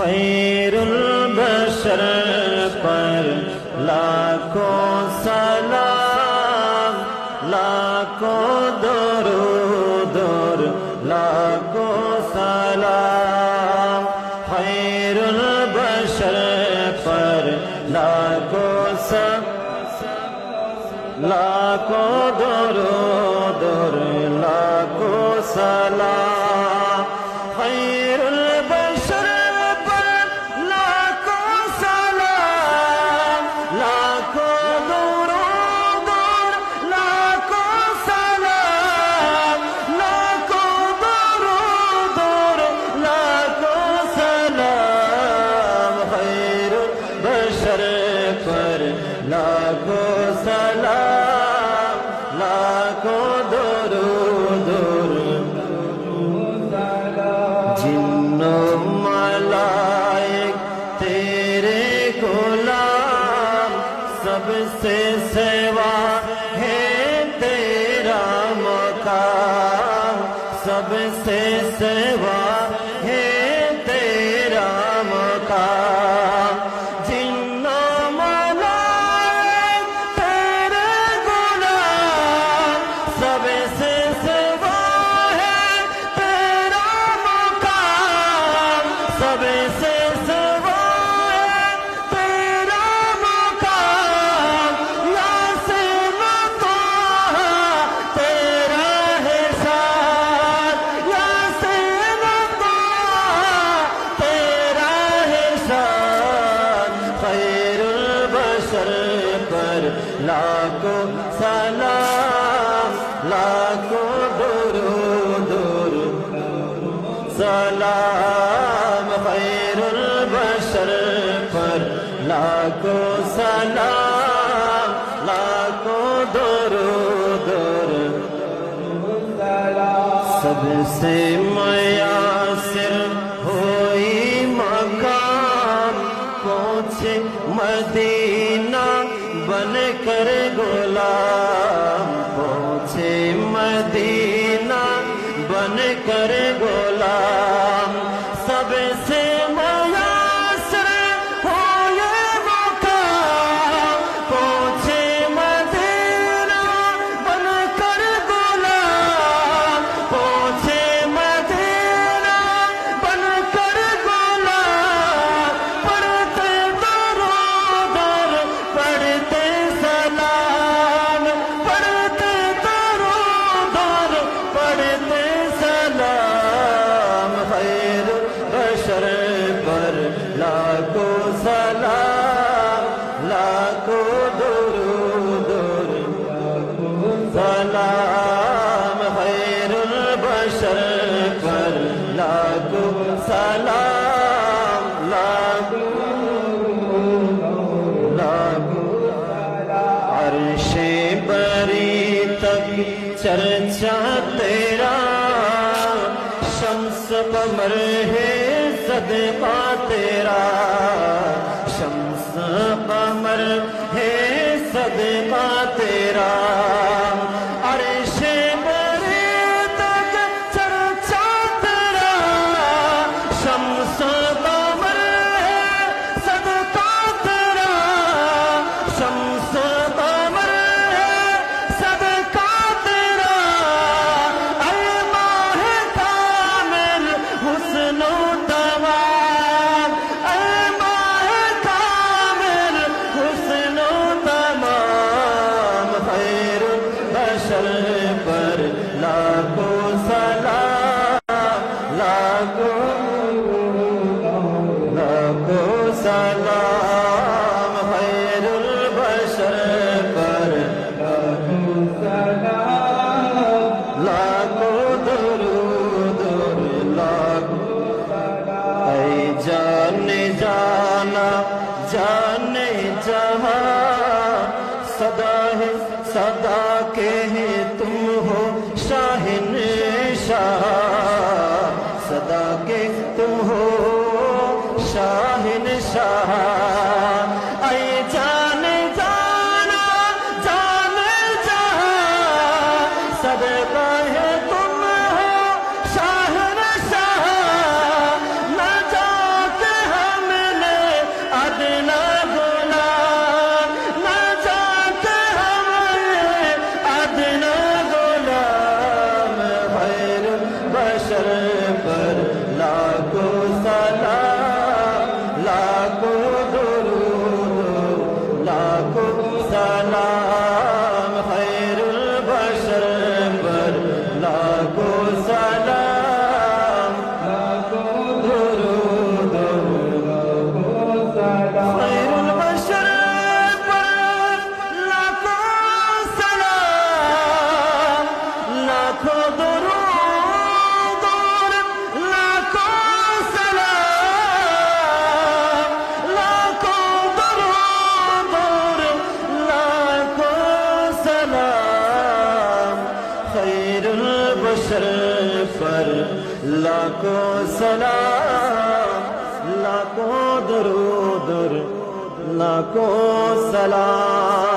খৈরুল বসর পর লাখো সালাম, লাখো দরুদর লাখো সালাম। খৈরুল বসর পর লাখো লাখো দরুদর লাখো সালাম। लाखों सलाम, लाखों दरूदर जिन्नो मलाइक तेरे गुलाम, सबसे सेवा है तेरा मकाम। सबसे सेवा লাখো সালাম লাখো দরুদ সালাম খৈরুল বশর পর লাখো সালাম লাখো দরুদ সবসে ময়াসির হই মকাম পৌঁছে মদিনা बन कर गुलाम पहुँचे मदीना बन कर गुलाम सबसे शम्स कमर है सदका तेरा। शम्स कमर है सदका तेरा। अरशे सदा के है तुम हो शाहिन शाह सदा के तुम हो शाहिन शाह मुशर पर लाखों सलाम लाखों दरूदर लाखों सलाम